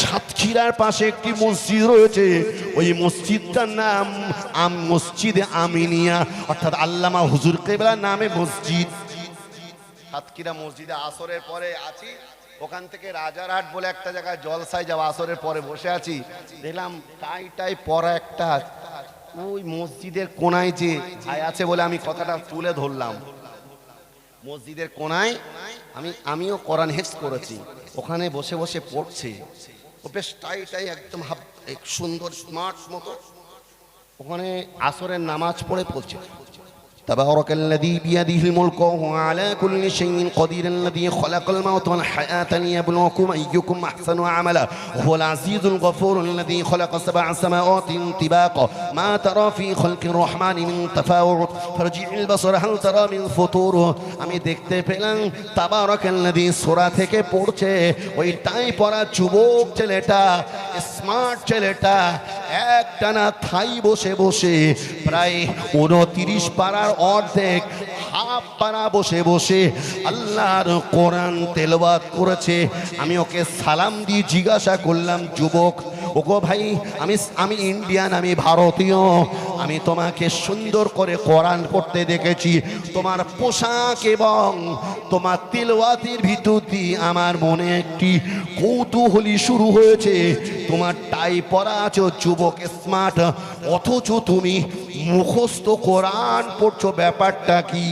সাতক্ষীরার পাশে একটি মসজিদ রয়েছে। ওই মসজিদটার নাম আম মসজিদে আমিনিয়া। অর্থাৎ আল্লামা হুজুর কেবলার নামে মসজিদ। সাতক্ষীরা মসজিদে আসরের পরে আছি। ওখান থেকে রাজারহাট বলে একটা জায়গায় জলসায় যাওয়া আসরের পরে বসে আছি। দেখলাম টাই টাই পরা একটা ওই মসজিদের কোনায় যে আছে বলে আমি কথাটা তুলে ধরলাম। মসজিদের কোনায় আমি, আমিও কোরআন হেফজ করেছি, ওখানে বসে বসে পড়ছি। ও বেশ টাই টাই একদম হাব সুন্দর স্মার্ট মতো। ওখানে আসরের নামাজ পড়ে পড়ছে। تبارك الذي بيده الملك وهو على كل شيء قدير الذي خلق الموت والحياة ليبلوكم أيكم أحسن عملا وهو العزيز الغفور الذي خلق سبع سماوات طباقا ما ترى في خلق الرحمن من تفاوت فرجع البصر هل ترى من فطور আমি দেখতে পেলাম তাবারাকাল্লাযী সূরা থেকে পড়ছে ওইটাই পড়া যুবক ছেলেটা স্মার্ট ছেলেটা একটানা থাই বসে বসে, প্রায় উনতিরিশ পাড়ার অর্ধেক হাফ পাড়া বসে বসে আল্লাহর কোরআন তেলবাদ করেছে। আমি ওকে সালাম দিয়ে জিজ্ঞাসা করলাম, যুবক ওগো ভাই, আমি আমি ইন্ডিয়ান, আমি ভারতীয়। আমি তোমাকে সুন্দর করে কোরআন করতে দেখেছি। তোমার পোশাক এবং তোমার তিলওয়াতির ভিতর দিয়ে আমার মনে একটি কৌতূহলী শুরু হয়েছে। তোমার টাই পরা আছো, যুবক স্মার্ট। অথচ তুমি মুখস্থ কোরআন পড়ছো, ব্যাপারটা কি?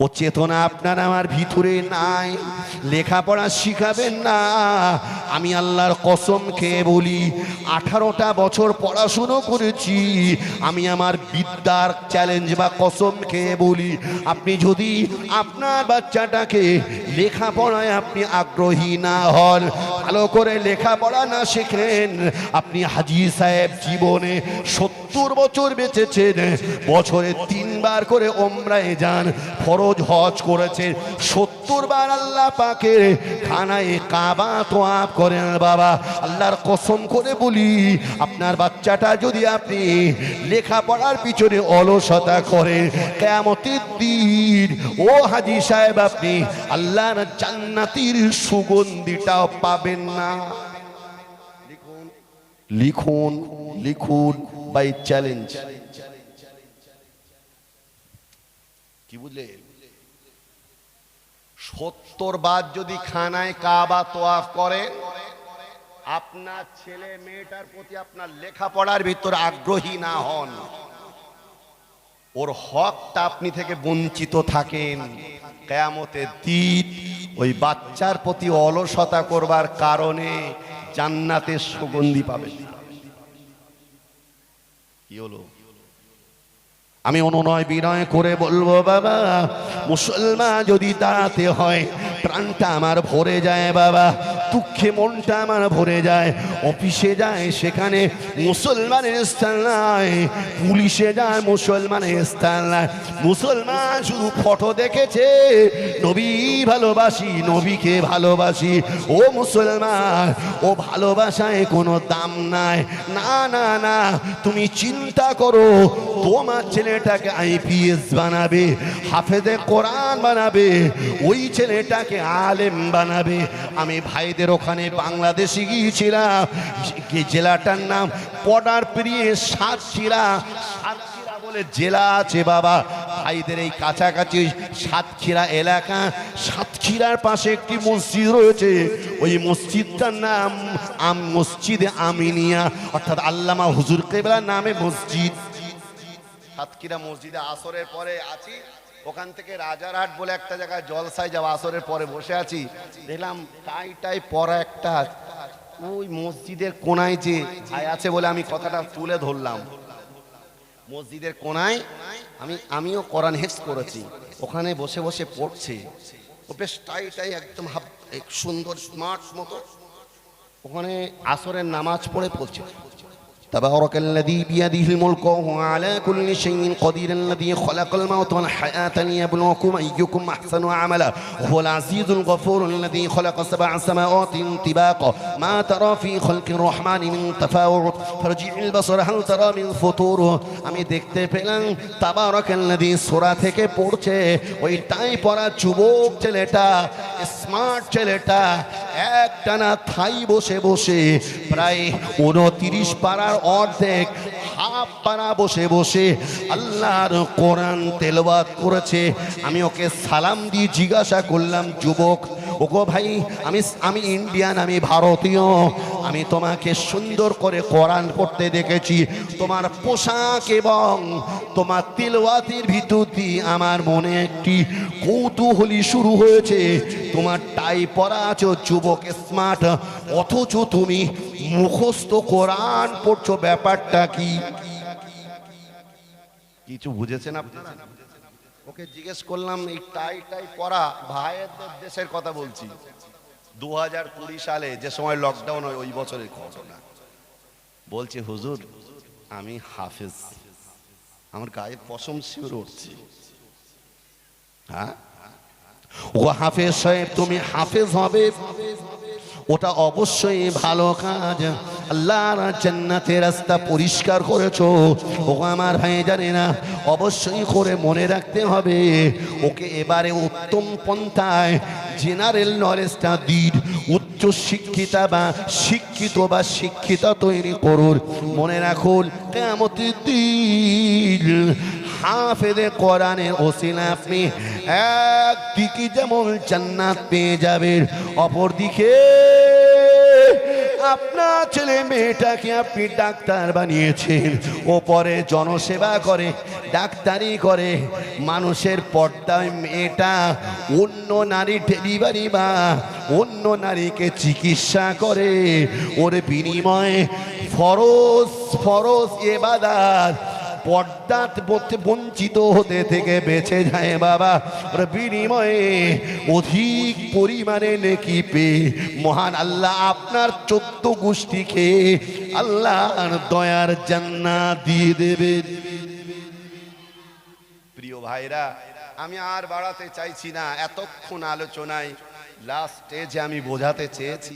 ও চেতনা আপনার আমার ভিতরে নাই। লেখাপড়া শিখাবেন না। আমি আল্লাহর কসম খেয়ে বলি, আঠারোটা বছর পড়াশুনো করেছি। আমি আমার বিদ্যার চ্যালেঞ্জ বা কসম খেয়ে বলি, আপনি যদি আপনার বাচ্চাটাকে লেখাপড়ায় আপনি আগ্রহী না হন ভালো করে লেখাপড়া না শেখেন আপনি হাজি সাহেব জীবনে সত্তর বছর বেঁচেছেন, বছরে তিনবার করে ওমরায় যান, ফরজ হজ করেছেন, সত্তর বার আল্লাহ পাকে খানায় কাবা তো আপ করেন, বাবা। আল্লাহর কসম করে বলি, আপনার বাচ্চাটা যদি আপনি লেখাপড়ার পিছনে অলসতা করে কেমতের দিন, ও হাজি সাহেব আপনি আল্লাহর জান্নাতির সুগন্ধিটাও পাবেন না। লিখুন লিখুন বাই চ্যালেঞ্জ কি বুঝলে? সত্তর বার যদি খানায় কাবা তোয়াফ করে আপনার ছেলে মেয়েটার প্রতি আপনার লেখাপড়ার ভিতর আগ্রহী না হন। ওর হকটা আপনি থেকে বঞ্চিত থাকেন। কেয়ামতের দিন ওই বাচ্চার প্রতি অলসতা করবার কারণে জান্নাতের সুগন্ধি পাবেন। কি হলো? আমি অনুনয় বিনয় করে বলব, বাবা, মুসলমান যদি তাতে হয় প্রাণটা আমার ভরে যায় বাবা, দুঃখে মনটা আমার ভরে যায়। অফিসে যায়, সেখানে মুসলমানের স্থান নাই, পুলিশে যায়, মুসলমানের স্থান নাই। মুসলমান শুধু ফটো দেখেছে, নবী ভালোবাসি, নবীকে ভালোবাসি। ও মুসলমান, ও ভালোবাসায় কোনো দাম নাই। না না না, তুমি চিন্তা করো, তোমার ছেলেটাকে আইপিএস বানাবে, হাফেজে কোরআন বানাবে, ওই ছেলেটাকে আলেম বানাবে। আমি ভাইদের ওখানে বাংলাদেশে গিয়েছিলাম। জেলাটার নাম পডার প্রিয়ে সাতক্ষীরা। সাতক্ষীরা বলে জেলা আছে বাবা। ভাইদের এই কাছাকাছি সাতক্ষীরা এলাকা। সাতক্ষীরার পাশে একটি মসজিদ রয়েছে। ওই মসজিদটার নাম আম মসজিদে আমিনিয়া। অর্থাৎ আল্লামা হুজুর কেবলার নামে মসজিদ। সাতক্ষীরা মসজিদে আসরের পরে আছি। ওখান থেকে রাজারহাট বলে একটা জায়গায় জলসায় যাওয়া, আসরের পরে বসে আছি। দেখলাম টাই টাই পরা একটা, ওই মসজিদের কোনায় যে ভাই আছে বলে আমি কথাটা তুলে ধরলাম। মসজিদের কোনায় আমি, আমিও কোরআন হেফজ করেছি, ওখানে বসে বসে পড়ছে। ও বেশ টাই টাই একদম সুন্দর স্মার্ট মতো, ওখানে আসরের নামাজ পড়ে পড়ছে। تبارك الذي بيده الملك وهو على كل شيء قدير الذي خلق الموت والحياة ليبلوكم أيكم أحسن عملا وهو العزيز الغفور الذي خلق سبع سماوات طباقا ما ترى في خلق الرحمن من تفاوت فرجع البصر هل ترى من فطور আমি দেখতে পেলাম তাবারাকাল্লাযী সূরা থেকে পড়ছে ওইটাই পড়া যুবক ছেলেটা স্মার্ট ছেলেটা একটানা থাই বসে বসে প্রায় উনতিরিশ পাড়ার অর্ধেক, হাফ পাড়া বসে বসে আল্লাহর কোরআন তেলবাদ করেছে। আমি ওকে সালাম দিয়ে জিজ্ঞাসা করলাম, যুবক ওগো ভাই, আমি আমি ইন্ডিয়ান, আমি ভারতীয়, আমি তোমাকে সুন্দর করে কোরআন পড়তে দেখেছি। তোমার পোশাক এবং তোমার তিলওয়াতির ভিতর দিয়ে আমার মনে একটি কৌতূহলী শুরু হয়েছে। তোমার টাই পরা আছো, যুবক স্মার্ট, অথচ তুমি মুখস্থ কোরআন পড়ছো, ব্যাপারটা কি? কিছু বুঝেছেন আপনারা? ওকে জিজ্ঞেস করলাম, এই টাই টাই পরা ভাইয়ের দেশের কথা বলছি। দু হাজার কুড়ি সালে যে সময় লকডাউন হয়, ওই বছরের ঘটনা। বলছে, হুজুর, আমি হাফেজ। আমার গায়ে পশম শিওর উঠছে। হ্যাঁ? ও হাফেজ সাহেব, তুমি হাফেজ হবে। ওটা অবশ্যই ভালো কাজ। আল্লাহর জান্নাতের রাস্তা পরিষ্কার করেছ। ও আমার ভাই জানে না, অবশ্যই করে মনে রাখতে হবে। ওকে এবারে উত্তম পন্থায় জেনারেল নলেজটা দিন, উচ্চ শিক্ষিতা বা শিক্ষিত বা শিক্ষিতা তৈরি করুন। মনে রাখুন কেমতের দিন হাফেদে কোরআনের ওসিলা আপনি একদিকে যেমন জান্নাত পেয়ে যাবেন, অপরদিকে আপনার ছেলে মেয়েটাকে আপনি ডাক্তার বানিয়েছেন। ও পরে জনসেবা করে, ডাক্তারি করে। মানুষের পর্দায় মেয়েটা অন্য নারী ডেলিভারি বা অন্য নারীকে চিকিৎসা করে। ওর বিনিময়ে ফরজ ফরজ এবাদার পর্দাত বলতে বঞ্চিত হতে থেকে বেঁচে যায় বাবা। বিনিময়ে অধিক পরিমাণে নেকি পেয়ে মহান আল্লাহ আপনার চোদ্দ গোষ্ঠীকে আল্লাহর দয়ার জান্না দিয়ে দেবে। প্রিয় ভাইরা, আমি আর বাড়াতে চাইছি না, এতক্ষণ আলোচনায় লাস্ট স্টেজে আমি বোঝাতে চেয়েছি।